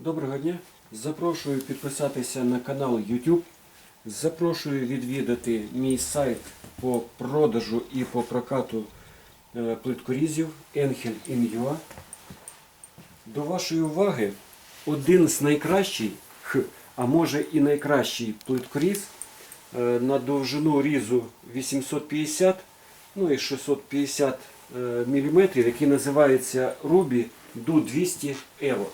Доброго дня. Запрошую підписатися на канал YouTube. Запрошую відвідати мій сайт по продажу і по прокату е, плиткорізів Enhel in.ua. До вашої уваги один з найкращих, а може і найкращий плиткоріз е, на довжину різу 850 ну і 650 мм, який називається Ruby Du 200 Evo.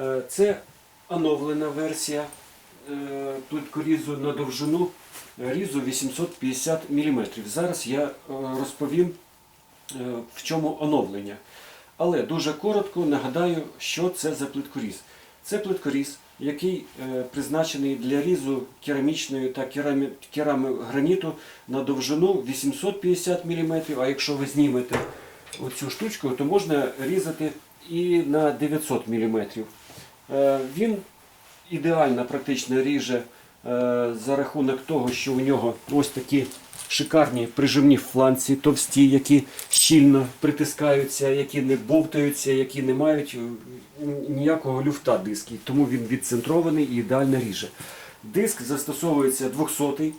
Е, Це оновлена версія е, плиткорізу на довжину різу 850 мм. Зараз я е, розповім, в чому оновлення. Але дуже коротко нагадаю, що це за плиткоріз. Це плиткоріз, який призначений для різу керамічної та керамограніту на довжину 850 мм, а якщо ви знімете оцю штучку, то можна різати і на 900 мм. Е, Він ідеально практично ріже е, за рахунок того, що у нього ось такі шикарні прижимні фланці, товсті, які щільно притискаються, які не бовтаються, які не мають е, ніякого люфта диски. Тому він відцентрований і ідеально ріже. Диск застосовується 200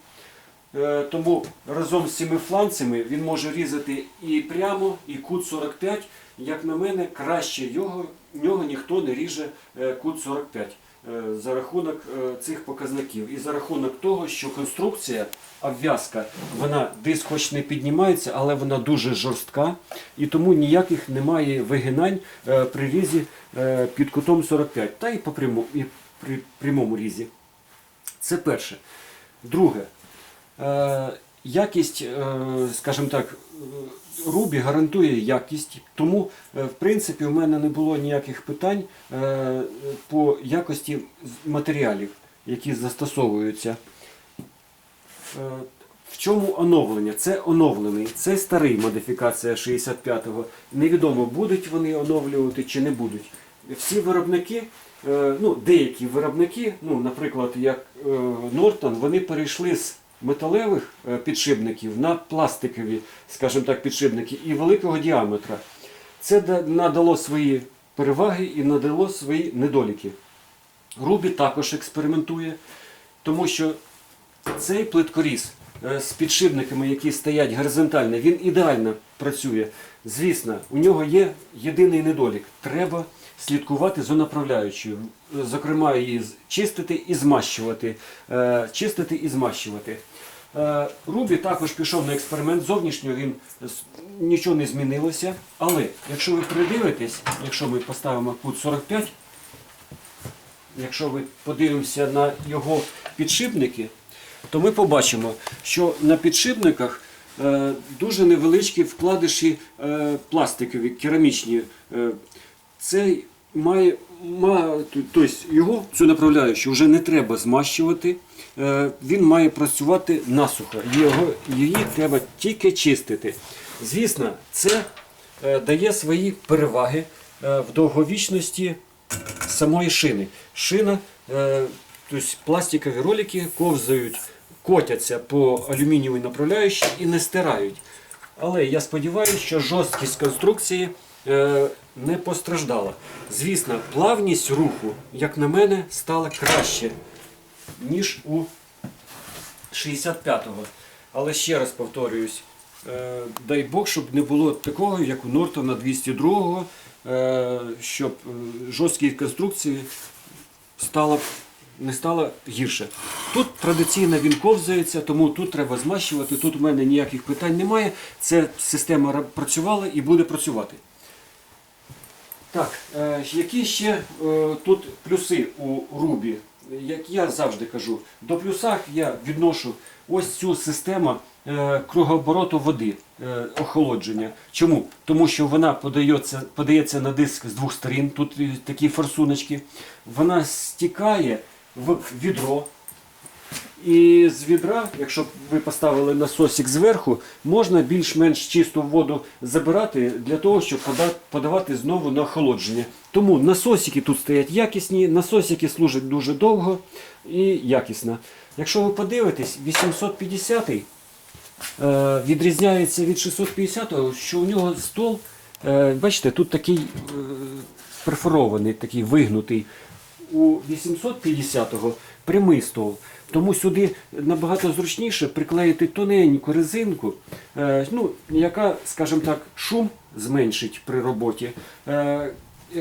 Е, Тому разом з цими фланцями він може різати і прямо, і кут 45. Як на мене, краще його, нього ніхто не ріже е, кут 45 е, за рахунок е, цих показників. І за рахунок того, що конструкція, обв'язка, вона диск хоч не піднімається, але вона дуже жорстка, і тому ніяких немає вигинань при різі під кутом 45, та і по прямому, і при прямому різі. Це перше. Друге. Якість, е, скажімо так, Рубі гарантує якість, тому, е, в принципі, у мене не було ніяких питань е, по якості матеріалів, які застосовуються. В чому оновлення? Це оновлений, це старий модифікація 65-го. Невідомо, будуть вони оновлювати чи не будуть. Всі виробники, ну, деякі виробники, ну, наприклад, як Нортон, вони перейшли з металевих е, підшипників на пластикові, скажімо так, підшипники і великого діаметра. Це надало свої переваги і надало свої недоліки. Рубі також експериментує, тому що цей плиткоріз е, з підшипниками, які стоять горизонтально, він ідеально працює. Звісно, у нього є єдиний недолік. Треба слідкувати за направляючою. Зокрема, її чистити і змащувати. Е, Чистити і змащувати. Е, Рубі також пішов на експеримент. Зовнішньо він нічого не змінилося. Але якщо ви придивитесь, якщо ми поставимо кут 45, якщо ви подивимося на його підшипники, то ми побачимо, що на підшипниках е, дуже невеличкі вкладиші пластикові, керамічні. Е, це має, має тобто його цю направляючу вже не треба змащувати. Е, він має працювати насухо. Його, її треба тільки чистити. Звісно, це е, дає свої переваги е, в довговічності самої шини. Шина, тобто пластикові ролики ковзають, котяться по алюмінієвій направляючій і не стирають. Але я сподіваюся, що жорсткість конструкції не постраждала. Звісно, плавність руху, як на мене, стала краще, ніж у 65-го. Але ще раз повторююсь, е, дай Бог, щоб не було такого, як у Нортона 202-го, е, щоб е, жорсткість конструкції стало, не стало гірше. Тут традиційно він ковзається, тому тут треба змащувати, тут у мене ніяких питань немає. Ця система працювала і буде працювати. Так, е, які ще е, тут плюси у Рубі? Як я завжди кажу, до плюсах я відношу ось цю систему е, кругообороту води, охолодження. Чому? Тому що вона подається, подається на диск з двох сторін, тут такі форсуночки. Вона стікає в відро. І з відра, якщо б ви поставили насосик зверху, можна більш-менш чисту воду забирати для того, щоб подавати знову на охолодження. Тому насосики тут стоять якісні, насосики служать дуже довго і якісно. Якщо ви подивитесь, 850 е, відрізняється від 650, що у нього стол, е, бачите, тут такий е, перфорований, такий вигнутий. У 850-го прямий стол. Тому сюди набагато зручніше приклеїти тоненьку резинку, е, ну, яка, скажімо так, шум зменшить при роботі. Е,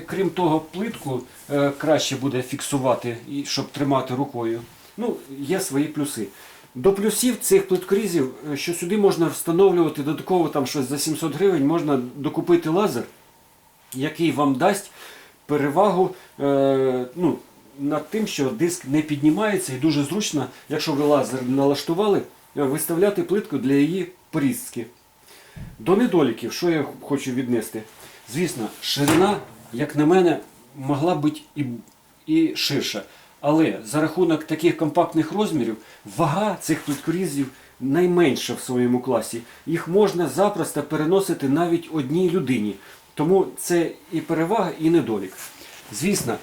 крім того, плитку е, краще буде фіксувати, щоб тримати рукою. Ну, є свої плюси. До плюсів цих плиткорізів, що сюди можна встановлювати додатково там щось за 700 гривень, можна докупити лазер, який вам дасть перевагу ну, над тим, що диск не піднімається і дуже зручно, якщо ви лазер налаштували, е, виставляти плитку для її порізки. До недоліків, що я хочу віднести? Звісно, ширина, як на мене, могла бути і, і ширша. Але за рахунок таких компактних розмірів, вага цих плиткорізів найменша в своєму класі. Їх можна запросто переносити навіть одній людині. Тому це і перевага, і недолік. Звісно,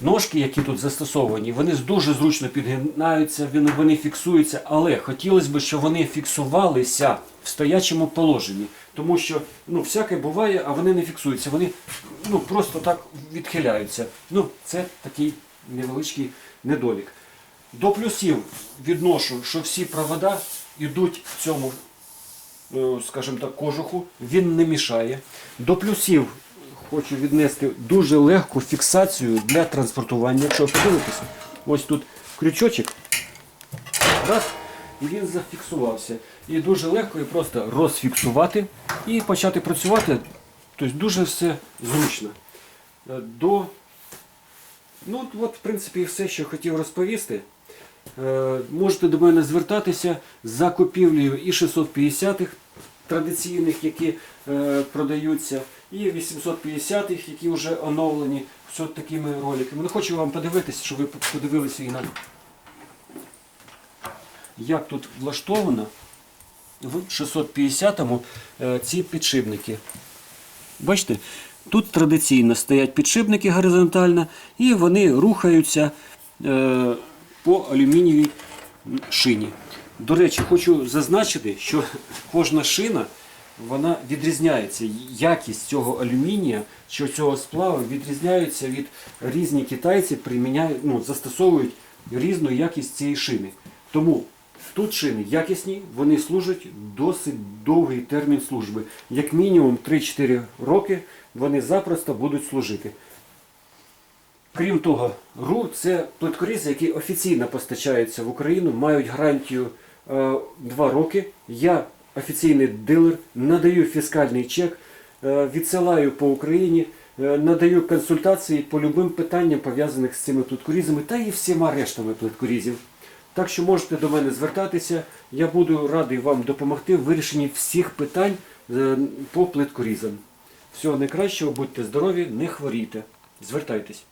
ножки, які тут застосовані, вони дуже зручно підгинаються, вони- фіксуються, але хотілося б, щоб вони фіксувалися в стоячому положенні. Тому що ну, всяке буває, а вони не фіксуються. Вони ну, просто так відхиляються. Ну, це такий невеличкий недолік. До плюсів відношу, що всі провода йдуть в цьому е, скажімо так, кожуху, він не мішає. До плюсів хочу віднести дуже легку фіксацію для транспортування. Якщо подивитися, ось тут крючочок, раз, і він зафіксувався. І дуже легко і просто розфіксувати і почати працювати. Тобто дуже все зручно. Е, До Ну, от, в принципі, все, що хотів розповісти. Е, можете до мене звертатися за купівлею і 650-х традиційних, які е, продаються, і 850-х, які вже оновлені от такими роликами. Ну, хочу вам подивитися, щоб ви подивилися і на як тут влаштовано в 650-му е, ці підшипники. Бачите, тут традиційно стоять підшипники горизонтально і вони рухаються е, по алюмінієвій шині. До речі, хочу зазначити, що кожна шина вона відрізняється. Якість цього алюмінія чи цього сплаву відрізняється від різні китайці приміняють, ну, застосовують різну якість цієї шини. Тому тут шини якісні, вони служать досить довгий термін служби. Як мінімум 3-4 роки вони запросто будуть служити. Крім того, РУ це плиткорізи, які офіційно постачаються в Україну, мають гарантію е, 2 роки. Я офіційний дилер, надаю фіскальний чек, е, відсилаю по Україні, е, надаю консультації по любим питанням, пов'язаних з цими плиткорізами та і всіма рештами плиткорізів. Так що можете до мене звертатися, я буду радий вам допомогти в вирішенні всіх питань е, по плиткорізам. Всього найкращого, будьте здорові, не хворійте. Звертайтесь.